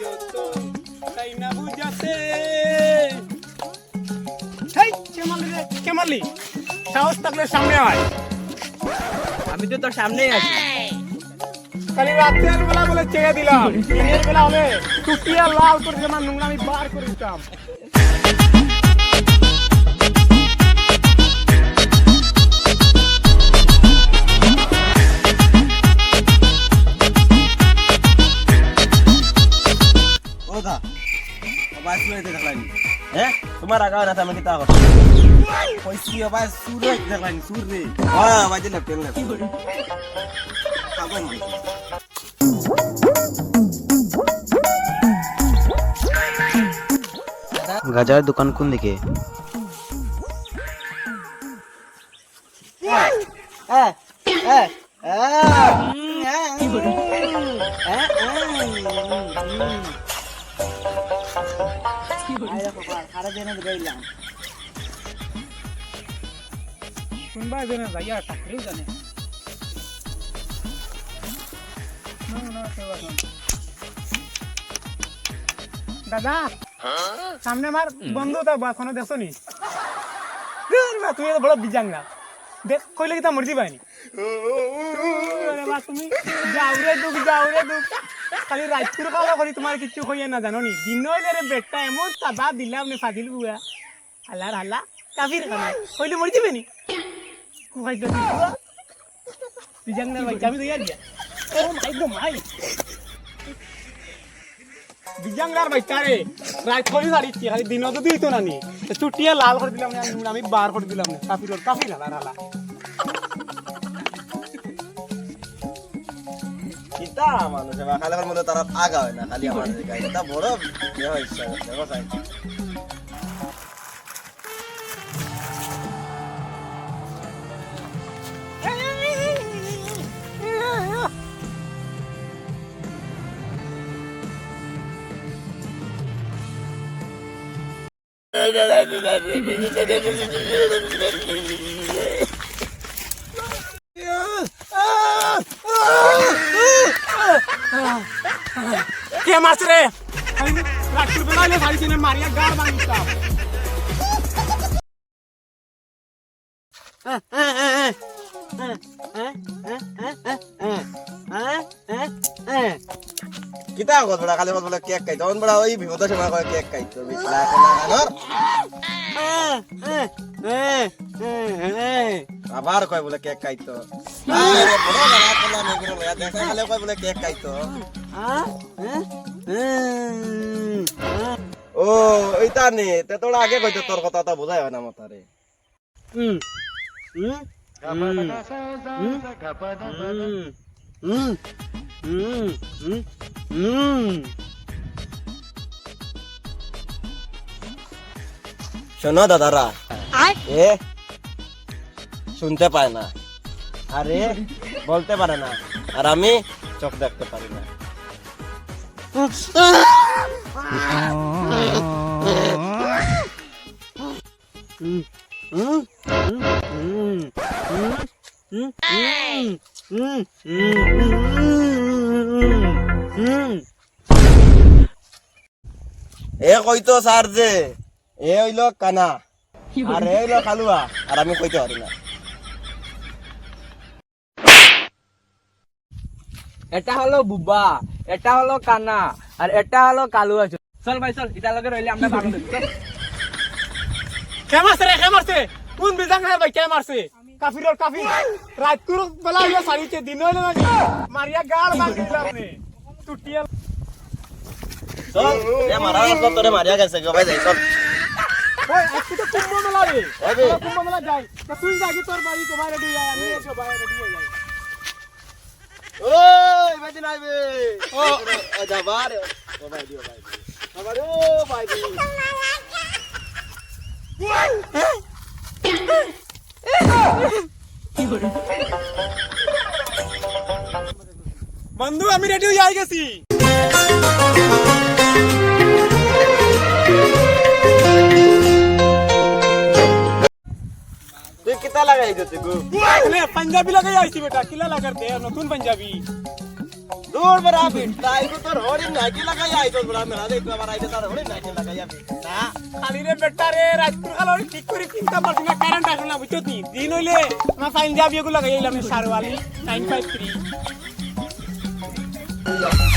যত তাই রে কে মারলি সাহস থাকলে সামনে আয় আমি তো তোর সামনেই আছি খালি রাতের বেলা বলে ছেড়ে দিলাম দিনের বেলা হলে টুকিয়া লাল করে আমার নোংরা আমি বার করে দিতাম বাস লইতে দেখলানি হ্যাঁ তোমার আগা না আমি কিতা কথা কইছি বাস সুর দেখলানি সুর রে হ্যাঁ বাজে না পেল না গাজার দোকান কোন দিকে? শুনবা জানে ভাইয়া জানে দাদা সামনে আমার বন্ধু তো বাসনে দেখছ নি? তুমি তো বড় বিজাং না দেখ, কইলে কি তা মরজি পাইনি তুমি যাও রে দুঃখ, যাও রে দুঃখ। খালি রাজপুর কালো করি তোমার কিছু কইয়া না জানো নি? দিন হইলে রে বেটটা এমন চাবা দিলাম নে ফাদিল বুয়া। হাল্লার হাল্লা কাফির খানা। কইলে মরজি পাইনি কুকাই তো বিজাং না ভাই আমি তো ইয়ার ও মাই গো, মাই। বিজাঙ্গার বাইচারে রাত করে দাঁড়িয়েছি খালি দিন তো দিত না নি। চুটিয়ে লাল করে দিলাম আমি- বার করে দিলাম ওর কাফির হালা হালা কিতা মানুষ খালি মনে তারা আগা হয় না, খালি আমার বড় কে মাছ রে? রাত্রির বেলা শাড়ি কিনে মারিয়া গাড় বানিয়েছিলাম কিতা কথা বড় কথা বলে কেক খাই। তখন বড় ওই বিপদ সময় করে কেক খাই তো এখন আবার কয় বলে কেক খাইতো আরে বড় লাগা কলা মেগুলো লাগা দেখা খালি কয় বলে কেক খাইতো ও এইটা নে তে তোরা আগে কইতো তোর কথা তো বোঝাই হয় না মাথারে হুম হুম হুম হুম হুম হুম শোনো দাদারা এ শুনতে পায় না আরে বলতে পারে না আর আমি চোখ দেখতে পারি না এ কইতো স্যার যে এ হইল কানা আর এ হইল কালুয়া আর আমি কইতে পারি না এটা হলো বুবা এটা হলো কানা আর এটা হলো কালু আছে চল ভাই চল এটা লগে রইলে আমরা ভালো লাগবে চল। কে মারছে রে কে মারছে কোন বিজাঙ্গার ভাই কে মারছে কাফির ওর কাফির রাত্রির বেলা হলে শাড়িতে দিন হইলে না মারিয়া গাড় বানিয়েছিলাম নে চুটিয়ে চল এ মারা রাস্তা তোরে মারিয়া গেছে গো ভাই যাই চল ওই আজকে তো কুম্ভ মেলা রে হবে। তোরা কুম্ভ মেলা যাই তা তুই যাবি তোর বাড়ি তো বাইরে দিয়ে আমি এসো বাইরে দিয়ে যাই ওই বেদিন আইবে ও ও যাবার ও ভাই দিও ভাই আবার ও ভাই দিও বন্ধু আমি রেডি হয়ে যাই গেছি তুই কিতা লাগাই দিতে গো এখানে পাঞ্জাবি লাগাই আইছি বেটা কিলা লাগার দে নতুন পাঞ্জাবি দু তোর বড় বেটা এগো তোর হরি নাইটি লাগাই আইতো বড় মেলা দেখ আবার আইতে তার হরি নাইটি লাগাই আবি না খালি রে বেটা রে রাজপুর খালো ঠিক করে চিন্তা পারছি না কারেন্ট আসলো না বুঝছ নি দিন হইলে আমার সাইন যাবি এগুলো লাগাই এলাম সারওয়ালি নাইন ফাইভ থ্রি Hallelujah.